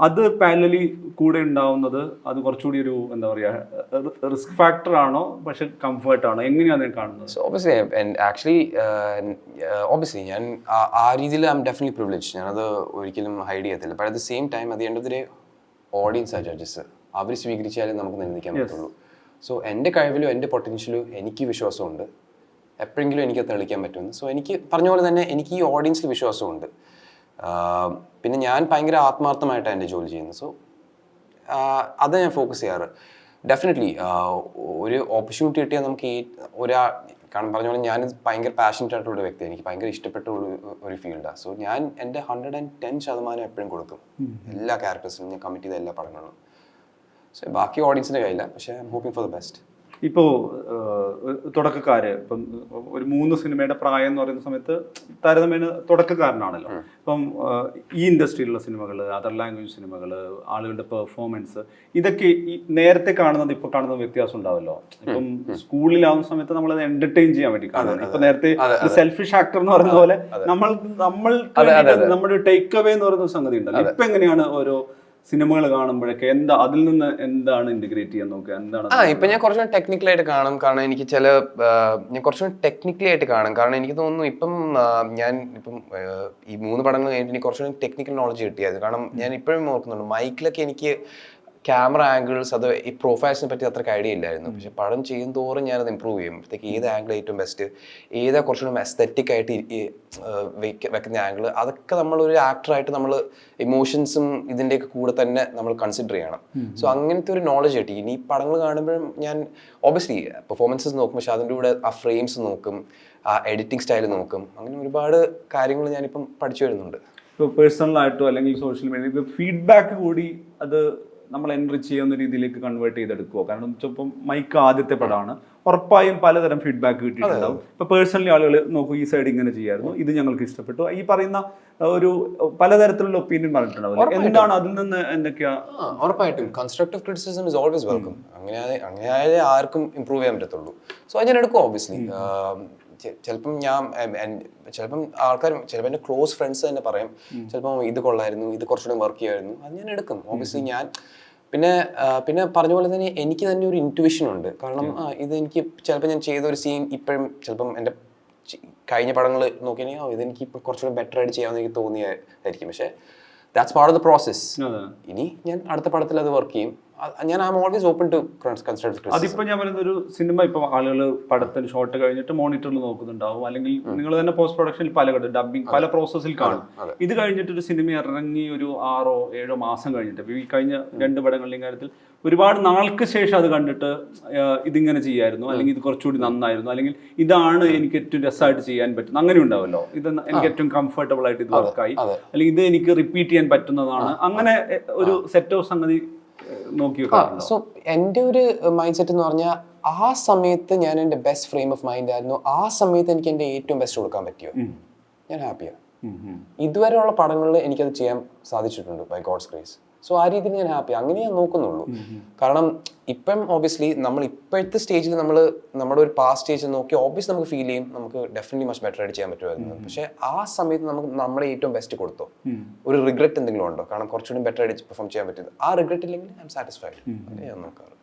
അത് പാരലി കൂടെ ഉണ്ടാവുന്നത് അത് കുറച്ചുകൂടി ഒരു എന്താ പറയുക റിസ്ക് ഫാക്ടർ ആണോ പക്ഷെ കംഫർട്ട് ആണോ? എങ്ങനെയാണ് ഞാൻ കാണുന്നത്? സോ ഓബിയസ്ലി ആക്ച്വലി ഓബിയസ്ലി ഞാൻ ആ- രീതിയിൽ ഐ എം ഡെഫിനറ്റ്ലി പ്രിവിലേജ് ഞാനത് ഒരിക്കലും ഹൈഡ് ചെയ്യത്തില്ല. But at the same time അത് എന്റെ ഓഡിയൻസ് ആ ജഡ്ജസ് അവർ സ്വീകരിച്ചാലേ നമുക്ക് നിലനിൽക്കാൻ പറ്റുള്ളൂ. സോ എന്റെ കഴിവിലും എന്റെ പൊട്ടൻഷ്യലും എനിക്ക് വിശ്വാസമുണ്ട്. എപ്പോഴെങ്കിലും എനിക്ക് തെളിക്കാൻ പറ്റുമെന്ന്. സോ എനിക്ക് പറഞ്ഞ പോലെ തന്നെ എനിക്ക് ഈ ഓഡിയൻസിൽ വിശ്വാസമുണ്ട്. പിന്നെ ഞാൻ ഭയങ്കര ആത്മാർത്ഥമായിട്ടാണ് എന്റെ ജോലി ചെയ്യുന്നത്. സോ അത് ഞാൻ ഫോക്കസ് ചെയ്യാറ്. ഡെഫിനറ്റ്ലി ഒരു ഓപ്പർച്യൂണിറ്റി കിട്ടിയാൽ നമുക്ക് ഈ ഒരാ കാരണം പറഞ്ഞ പോലെ ഞാൻ ഭയങ്കര പാഷനറ്റ് ആയിട്ടുള്ള ഒരു വ്യക്തി എനിക്ക് ഭയങ്കര ഇഷ്ടപ്പെട്ട ഒരു ഒരു ഫീൽഡാണ് സോ ഞാൻ എന്റെ ഹൺഡ്രഡ് ആൻഡ് ടെൻ ശതമാനം എപ്പോഴും കൊടുക്കും. എല്ലാ ക്യാരക്ടേഴ്സിനും ഞാൻ കമ്മിറ്റ് ചെയ്ത എല്ലാ പടങ്ങളും സോ ബാക്കി ഓഡിയൻസിന്റെ കയ്യില്ല പക്ഷേ I'm hoping for the best ഇപ്പോൾ തുടക്കക്കാര് ഇപ്പം ഒരു മൂന്ന് സിനിമയുടെ പ്രായം എന്ന് പറയുന്ന സമയത്ത് താരതമ്യേന തുടക്കക്കാരനാണല്ലോ. ഇപ്പം ഈ ഇൻഡസ്ട്രിയിലുള്ള സിനിമകൾ അതർ ലാംഗ്വേജ് സിനിമകൾ ആളുകളുടെ പെർഫോമൻസ് ഇതൊക്കെ ഈ നേരത്തെ കാണുന്നത് ഇപ്പോൾ കാണുന്ന വ്യത്യാസം ഉണ്ടാവല്ലോ. ഇപ്പം സ്കൂളിലാവുന്ന സമയത്ത് നമ്മൾ അത് എന്റർടൈൻ ചെയ്യാൻ വേണ്ടി കാണുന്നത് ഇപ്പൊ നേരത്തെ സെൽഫിഷ് ആക്ടർ എന്ന് പറയുന്ന പോലെ നമ്മൾ നമ്മൾ നമ്മുടെ ടേക്ക് അവേ എന്ന് പറയുന്ന സംഗതി ഉണ്ടല്ലോ. ഇപ്പൊ എങ്ങനെയാണ് ഓരോ സിനിമകൾ കാണുമ്പോഴൊക്കെ എന്താ അതിൽ നിന്ന് എന്താണ് ഇന്റഗ്രേറ്റ് ചെയ്യാൻ നോക്കുക? എന്താണ് ആ ഇപ്പൊ ഞാൻ കുറച്ചുകൂടി ടെക്നിക്കലായിട്ട് കാണും. കാരണം എനിക്ക് ചില ഞാൻ കുറച്ചുകൂടി ടെക്നിക്കലി ആയിട്ട് കാണും. കാരണം എനിക്ക് തോന്നുന്നു ഇപ്പം ഞാൻ ഇപ്പം ഈ മൂന്ന് പടങ്ങൾ കഴിഞ്ഞിട്ട് എനിക്ക് കുറച്ചുകൂടി ടെക്നിക്കൽ നോളജ് കിട്ടിയത് കാരണം ഞാൻ ഇപ്പോഴും ഓർക്കുന്നുണ്ട്. മൈക്കിലൊക്കെ എനിക്ക് ക്യാമറ ആംഗിൾസ് അത് ഈ പ്രൊഫൈൽസിനെ പറ്റി അത്രയ്ക്ക് ഐഡിയ ഇല്ലായിരുന്നു. പക്ഷെ പടം ചെയ്യും തോറും ഞാനത് ഇമ്പ്രൂവ് ചെയ്യും. അപ്പോഴത്തേക്ക് ഏത് ആംഗിൾ ഏറ്റവും ബെസ്റ്റ് ഏതാ കുറച്ചുകൂടി അസ്തറ്റിക് ആയിട്ട് വെക്കുന്ന ആംഗിൾ അതൊക്കെ നമ്മൾ ഒരു ആക്ടറായിട്ട് നമ്മൾ ഇമോഷൻസും ഇതിന്റെയൊക്കെ കൂടെ തന്നെ നമ്മൾ കൺസിഡർ ചെയ്യണം. സോ അങ്ങനത്തെ ഒരു നോളജ് കിട്ടി ഇനി ഈ പടങ്ങൾ കാണുമ്പോഴും ഞാൻ ഓബിയസ്ലി പെർഫോമൻസസ് നോക്കും പക്ഷെ അതിന്റെ കൂടെ ആ ഫ്രെയിംസ് നോക്കും ആ എഡിറ്റിംഗ് സ്റ്റൈൽ നോക്കും. അങ്ങനെ ഒരുപാട് കാര്യങ്ങൾ ഞാനിപ്പം പഠിച്ചു വരുന്നുണ്ട്. ഇപ്പോൾ പേഴ്സണലായിട്ടോ അല്ലെങ്കിൽ സോഷ്യൽ മീഡിയ ഫീഡ്ബാക്ക് കൂടി അത് നമ്മൾ എൻറിച്ച് ചെയ്യുന്ന രീതിയിലേക്ക് കൺവേർട്ട് ചെയ്തെടുക്കുമോ കാരണം ഇപ്പം മൈക്ക് ആദ്യത്തെ പടമാണ്. ഉറപ്പായും പലതരം ഫീഡ്ബാക്ക് കിട്ടിയിട്ടുണ്ടാവും. ഇപ്പൊ പേഴ്സണലി ആളുകൾ നോക്കൂ ഈ സൈഡ് ഇങ്ങനെ ചെയ്യായിരുന്നു. ഇത് ഞങ്ങൾക്ക് ഇഷ്ടപ്പെട്ടു. ഈ പറയുന്ന ഒരു പലതരത്തിലുള്ള ഒപ്പീനിയൻ പറഞ്ഞിട്ടുണ്ടാവും എന്താണ് അതിൽ നിന്ന് എന്തൊക്കെയാ? ഉറപ്പായിട്ടും. Constructive criticism is always welcome അങ്ങനെ അങ്ങനെ ആയാലേ ആർക്കും ഇമ്പ്രൂവ് ചെയ്യാൻ പറ്റത്തുള്ളൂ. സോ അത് ഞാൻ എടുക്കും ഓബിയസ്ലി ചിലപ്പം ഞാൻ ചിലപ്പം ആൾക്കാർ ചിലപ്പോൾ എന്റെ ക്ലോസ് ഫ്രണ്ട്സ് തന്നെ പറയും ചിലപ്പം ഇത് കൊള്ളായിരുന്നു ഇത് കുറച്ചുകൂടെ വർക്ക് ചെയ്യായിരുന്നു അത് ഞാൻ എടുക്കും. ഓബിയസ്ലി ഞാൻ പിന്നെ പിന്നെ പറഞ്ഞ പോലെ തന്നെ എനിക്ക് തന്നെ ഒരു ഇന്റുവിഷൻ ഉണ്ട്. കാരണം ഇത് എനിക്ക് ചിലപ്പോൾ ഞാൻ ചെയ്ത ഒരു സീൻ ഇപ്പോഴും ചിലപ്പം എന്റെ കഴിഞ്ഞ പടങ്ങൾ നോക്കിയാണെങ്കിൽ ഓ ഇതെനിക്ക് ഇപ്പോൾ കുറച്ചുകൂടെ ബെറ്റർ ആയിട്ട് ചെയ്യാമെന്ന് എനിക്ക് തോന്നിയായിരിക്കും. പക്ഷേ that's part of the process ഇനി ഞാൻ അടുത്ത പടത്തിൽ അത് വർക്ക് ചെയ്യും. ഞാൻ ഓൾവേസ് ഓപ്പൺ ടു അതിപ്പോ ഞാൻ പറയുന്ന ഒരു സിനിമ ഇപ്പൊ ആളുകൾ പടത്തിന് ഷോട്ട് കഴിഞ്ഞിട്ട് മോണിറ്ററിൽ നോക്കുന്നുണ്ടാവും. അല്ലെങ്കിൽ നിങ്ങൾ തന്നെ പോസ്റ്റ് പ്രൊഡക്ഷനിൽ പല ഡബിങ് പല പ്രോസസ്സിൽ കാണും. ഇത് കഴിഞ്ഞിട്ട് ഒരു സിനിമ ഇറങ്ങി ഒരു ആറോ ഏഴോ മാസം കഴിഞ്ഞിട്ട് ഈ കഴിഞ്ഞ രണ്ട് പടങ്ങളുടെയും കാര്യത്തിൽ ഒരുപാട് നാൾക്ക് ശേഷം അത് കണ്ടിട്ട് ഇതിങ്ങനെ ചെയ്യായിരുന്നു. അല്ലെങ്കിൽ ഇത് കുറച്ചുകൂടി നന്നായിരുന്നു. അല്ലെങ്കിൽ ഇതാണ് എനിക്ക് ഏറ്റവും രസമായിട്ട് ചെയ്യാൻ പറ്റുന്നത് അങ്ങനെ ഉണ്ടാവല്ലോ. ഇത് എനിക്ക് ഏറ്റവും കംഫർട്ടബിൾ ആയിട്ട് ഇത് വർക്കായി അല്ലെങ്കിൽ ഇത് എനിക്ക് റിപ്പീറ്റ് ചെയ്യാൻ പറ്റുന്നതാണ്. അങ്ങനെ ഒരു സെറ്റ് ഓഫ് സംഗതി നോക്കി സോ എന്റെ ഒരു മൈൻഡ് സെറ്റ് എന്ന് പറഞ്ഞാൽ ആ സമയത്ത് ഞാൻ എന്റെ ബെസ്റ്റ് ഫ്രെയിം ഓഫ് മൈൻഡ് ആയിരുന്നു. ആ സമയത്ത് എനിക്ക് എന്റെ ഏറ്റവും ബെസ്റ്റ് കൊടുക്കാൻ പറ്റിയോ? ഞാൻ ഹാപ്പിയാണ്. ഇതുവരെയുള്ള പടങ്ങളിൽ എനിക്കത് ചെയ്യാൻ സാധിച്ചിട്ടുണ്ട് ബൈ ഗോഡ്സ് ഗ്രേസ് സോ ആ രീതിയിൽ ഞാൻ ഹാപ്പി അങ്ങനെ ഞാൻ നോക്കുന്നുള്ളൂ. കാരണം ഇപ്പം ഓബിയസ്ലി നമ്മൾ ഇപ്പോഴത്തെ സ്റ്റേജിൽ നമ്മൾ നമ്മുടെ ഒരു പാസ്റ്റ് സ്റ്റേജിൽ നോക്കി ഓബിയസ് നമുക്ക് ഫീൽ ചെയ്യും നമുക്ക് ഡെഫിനറ്റ്ലി മച്ച് ബെറ്റർ ആയിട്ട് ചെയ്യാൻ പറ്റുമായിരുന്നു. പക്ഷേ ആ സമയത്ത് നമുക്ക് നമ്മുടെ ഏറ്റവും ബെസ്റ്റ് കൊടുത്തോ. ഒരു റിഗ്രറ്റ് എന്തെങ്കിലും ഉണ്ടോ? കാരണം കുറച്ചുകൂടി ബെറ്റർ ആയിട്ട് പെർഫോം ചെയ്യാൻ പറ്റുന്നത്. ആ റിഗ്രറ്റ് ഇല്ലെങ്കിൽ ഐ എം സാറ്റിസ്ഫൈഡ് ഞാൻ നോക്കാറ്.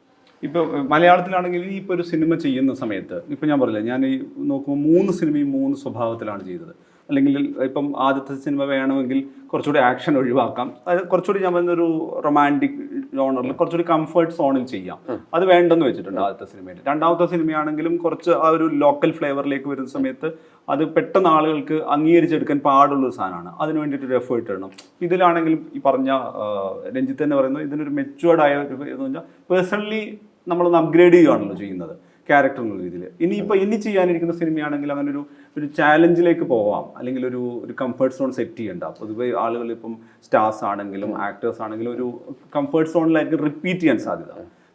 ഇപ്പൊ മലയാളത്തിലാണെങ്കിൽ ഈ ഇപ്പൊ ഒരു സിനിമ ചെയ്യുന്ന സമയത്ത് ഇപ്പൊ ഞാൻ പറഞ്ഞില്ല ഞാൻ ഈ നോക്കുമ്പോൾ മൂന്ന് സിനിമയും മൂന്ന് സ്വഭാവത്തിലാണ് ചെയ്തത്. അല്ലെങ്കിൽ ഇപ്പം ആദ്യത്തെ സിനിമ വേണമെങ്കിൽ കുറച്ചുകൂടി ആക്ഷൻ ഒഴിവാക്കാം. അത് കുറച്ചുകൂടി ഞാൻ ഒരു റൊമാന്റിക് ജോണറിൽ കുറച്ചുകൂടി കംഫർട്ട് സോണിൽ ചെയ്യാം. അത് വേണ്ടെന്ന് വെച്ചിട്ടുണ്ട് ആദ്യത്തെ സിനിമയിൽ. രണ്ടാമത്തെ സിനിമയാണെങ്കിലും കുറച്ച് ആ ഒരു ലോക്കൽ ഫ്ലേവറിലേക്ക് വരുന്ന സമയത്ത് അത് പെട്ടെന്ന് ആളുകൾക്ക് അംഗീകരിച്ചെടുക്കാൻ പാടുള്ളൊരു സാധനമാണ്. അതിന് വേണ്ടിയിട്ട് ഒരു എഫേർട്ട് ഇടണം. ഇതിലാണെങ്കിലും ഈ പറഞ്ഞ രഞ്ജിത്ത് തന്നെ പറയുന്നത് ഇതിനൊരു മെച്ചുവേർഡായ ആയ ഒരു എന്ന് പറഞ്ഞാൽ പേഴ്സണലി നമ്മളൊന്ന് അപ്ഗ്രേഡ് ചെയ്യുകയാണല്ലോ ചെയ്യുന്നത്. ക്യാരക്ടർ എന്നുള്ള രീതിയിൽ. ഇനിയിപ്പോൾ ഇനി ചെയ്യാനിരിക്കുന്ന സിനിമയാണെങ്കിൽ അങ്ങനെ ഒരു ഒരു ചാലഞ്ചിലേക്ക് പോവാം. അല്ലെങ്കിൽ ഒരു ഒരു കംഫർട്ട് സോൺ സെറ്റ് ചെയ്യണ്ട പൊതുവെ ആളുകൾ ഇപ്പം സ്റ്റാർസ് ആണെങ്കിലും ആക്ടേഴ്സ് ആണെങ്കിലും ഒരു കംഫർട്ട് സോണിലായിരിക്കും റിപ്പീറ്റ് ചെയ്യാൻ സാധ്യത.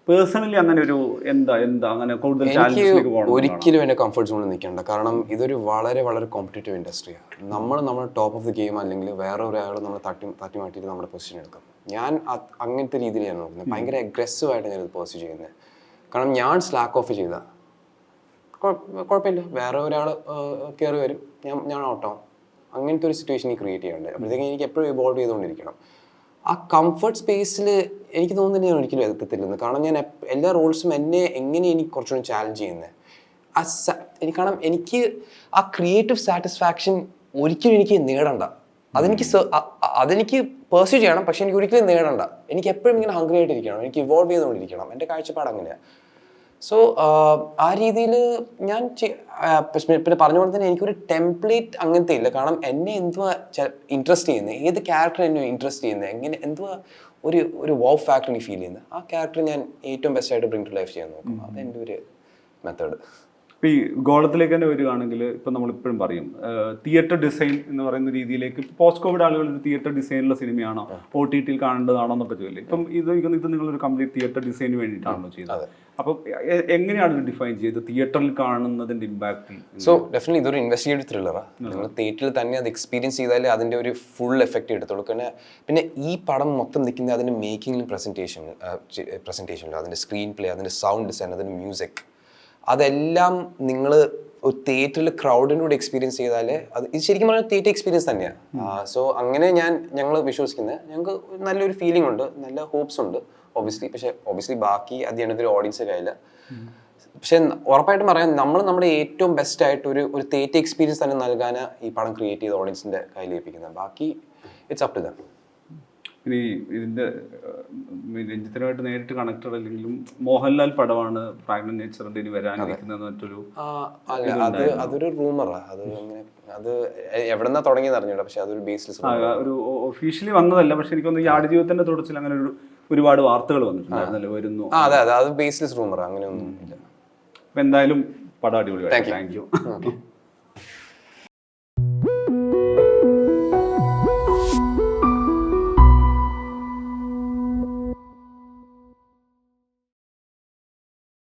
പേഴ്സണലി അങ്ങനെ ഒരു എന്താ എന്താ അങ്ങനെ കൂടുതൽ എനിക്ക് ചാലഞ്ചിലേക്ക് പോകണം ഒരിക്കലും എന്റെ കംഫർട്ട് സോണിൽ നിൽക്കണ്ട. കാരണം ഇതൊരു വളരെ വളരെ കോമ്പറ്റേറ്റീവ് ഇൻഡസ്ട്രിയാണ് നമ്മൾ നമ്മുടെ ടോപ്പ് ഓഫ് ദി ഗെയിം അല്ലെങ്കിൽ വേറെ ഒരാൾ നമ്മൾ തട്ടി തട്ടി മാറ്റിയിട്ട് നമ്മുടെ പൊസിഷൻ എടുക്കും. ഞാൻ അങ്ങനത്തെ രീതിയിലാണ് നോക്കുന്നത്. ഭയങ്കര ആയിട്ട് ഞാനിത് പോസ്റ്റ് ചെയ്യുന്നത്. കാരണം ഞാൻ സ്ലാക്ക് ഓഫ് ചെയ്ത. കുഴപ്പമില്ല വേറെ ഒരാൾ കയറി വരും. ഞാൻ ഞാൻ ഔട്ടാവും അങ്ങനത്തെ ഒരു സിറ്റുവേഷൻ ഈ ക്രിയേറ്റ് ചെയ്യാണ്ട് അപ്പോഴത്തേക്കും എനിക്ക് എപ്പോഴും ഇവോൾവ് ചെയ്തുകൊണ്ടിരിക്കണം. ആ കംഫർട്ട് സ്പേസിൽ എനിക്ക് തോന്നുന്നില്ല ഞാൻ ഒരിക്കലും എത്തത്തില്ലെന്ന് കാരണം ഞാൻ എല്ലാ റോൾസും എന്നെ എങ്ങനെ എനിക്ക് കുറച്ചുകൂടി ചാലഞ്ച് ചെയ്യുന്നത് ആ എനിക്ക് കാരണം എനിക്ക് ആ ക്രിയേറ്റീവ് സാറ്റിസ്ഫാക്ഷൻ ഒരിക്കലും എനിക്ക് നേടണ്ട. അതെനിക്ക് അതെനിക്ക് പെർസ്യൂ ചെയ്യണം പക്ഷെ എനിക്ക് ഒരിക്കലും നേടണ്ട. എനിക്ക് എപ്പോഴും ഇങ്ങനെ ഹംഗ്രി ആയിട്ടിരിക്കണം. എനിക്ക് ഇവോൾവ് ചെയ്തുകൊണ്ടിരിക്കണം. എന്റെ കാഴ്ചപ്പാട് അങ്ങനെയാണ് സോ ആ രീതിയിൽ ഞാൻ പിന്നെ പറഞ്ഞ പോലെ തന്നെ എനിക്കൊരു ടെംപ്ലേറ്റ് അങ്ങനത്തെ ഇല്ല കാരണം എന്നെ എന്തുവാ ഇൻട്രസ്റ്റ് ചെയ്യുന്നത് ഏത് ക്യാരക്ടർ എന്നെ ഇൻട്രസ്റ്റ് ചെയ്യുന്നത് എങ്ങനെ എന്തുവാ ഒരു ഒരു വോ ഫാക്ടർ എനിക്ക് ഫീൽ ചെയ്യുന്നത് ആ ക്യാരക്ടർ ഞാൻ ഏറ്റവും ബെസ്റ്റ് ആയിട്ട് ബ്രിങ് ടു ലൈഫ് ചെയ്യാൻ നോക്കും അതെന്റെ ഒരു മെത്തേഡ് ഇപ്പം ഈ ഗോളത്തിലേക്ക് തന്നെ വരികയാണെങ്കിൽ ഇപ്പം നമ്മളിപ്പോഴും പറയും തിയേറ്റർ ഡിസൈൻ എന്ന് പറയുന്ന രീതിയിലേക്ക് പോസ്റ്റ് കോവിഡ് ആളുകൾ ഒരു തിയേറ്റർ ഡിസൈനുള്ള സിനിമയാണോ? ഒ ടി ടിയിൽ കാണേണ്ടതാണോ എന്നൊക്കെ ചോദില്ലേ. ഇപ്പം ഇത് ഇത് നിങ്ങളൊരു കംപ്ലീറ്റ് തിയേറ്റർ ഡിസൈന് വേണ്ടിയിട്ടാണോ ചെയ്തത്. അപ്പോൾ എങ്ങനെയാണ് ഡിഫൈൻ ചെയ്ത്? തിയേറ്ററിൽ കാണുന്നതിന്റെ ഇമ്പാക്ട് സോ ഡെഫിനറ്റ്ലി ഇതൊരു ഇൻവെസ്റ്റിഗേറ്റീവ് ത്രില്ലറാണ് നിങ്ങൾ തിയേറ്ററിൽ തന്നെ അത് എക്സ്പീരിയൻസ് ചെയ്താലേ അതിന്റെ ഒരു ഫുൾ എഫക്റ്റ് എടുത്തോളൂ പിന്നെ പിന്നെ ഈ പടം മൊത്തം നിൽക്കുന്നത് അതിന്റെ മേക്കിങ്ങിലും പ്രസന്റേഷൻ പ്രസന്റേഷനിലും അതിന്റെ സ്ക്രീൻ പ്ലേ അതിന്റെ സൗണ്ട് ഡിസൈൻ അതിന്റെ മ്യൂസിക് അതെല്ലാം നിങ്ങൾ ഒരു തിയേറ്ററിൽ ക്രൗഡിന്റെ കൂടെ എക്സ്പീരിയൻസ് ചെയ്താൽ അത് ഇത് ശരിക്കും പറഞ്ഞാൽ തിയേറ്റർ എക്സ്പീരിയൻസ് തന്നെയാണ് സോ അങ്ങനെ ഞാൻ ഞങ്ങൾ വിശ്വസിക്കുന്നത് ഞങ്ങൾക്ക് നല്ലൊരു ഫീലിംഗ് ഉണ്ട് നല്ല ഹോപ്സ് ഉണ്ട് ഒബിയസ്ലി പക്ഷെ ഒബിയസ്ലി ബാക്കി അത് ചെയ്യണത്തിൽ ഓഡിയൻസ് കയ്യില്ല പക്ഷെ ഉറപ്പായിട്ടും പറയാം നമ്മൾ നമ്മുടെ ഏറ്റവും ബെസ്റ്റ് ആയിട്ട് ഒരു ഒരു തേറ്റ എക്സ്പീരിയൻസ് തന്നെ നൽകാനാണ് ഈ പടം ക്രിയേറ്റ് ചെയ്ത ഓഡിയൻസിന്റെ കയ്യിൽ ഏൽപ്പിക്കുന്നത് ബാക്കി ഇറ്റ്സ് അപ് ടു ദം ഇനി ഇതിന്റെ രഞ്ജിത്തിനായിട്ട് നേരിട്ട് കണക്റ്റഡ് അല്ലെങ്കിലും മോഹൻലാൽ പടമാണ് പ്രാഗ്നൻ നേച്ചറിന്റെ ഇനി വരാനിരിക്കുന്നത് മറ്റൊരു അത് അതൊരു റൂമറാണ് അത് അങ്ങനെ അത് എവിടെന്നാ തുടങ്ങിയെന്ന് അറിഞ്ഞൂടാ. പക്ഷെ അതൊരു ബേസ്ലെസ് ഒരു ഒഫീഷ്യലി വന്നതല്ല. പക്ഷെ എനിക്കൊന്ന് ഈ ആടുജീവിതത്തിന്റെ തുടർച്ചയിൽ അങ്ങനെ ഒരു ഒരുപാട് വാർത്തകൾ വന്നിട്ടുണ്ടായിരുന്നല്ലോ വരുന്നു. അതെ അതെ. അത് ബേസ്ലെസ് റൂമറാ അങ്ങനെയൊന്നും ഇല്ല. അപ്പൊ എന്തായാലും പടം അടിപൊളി. Thank you okay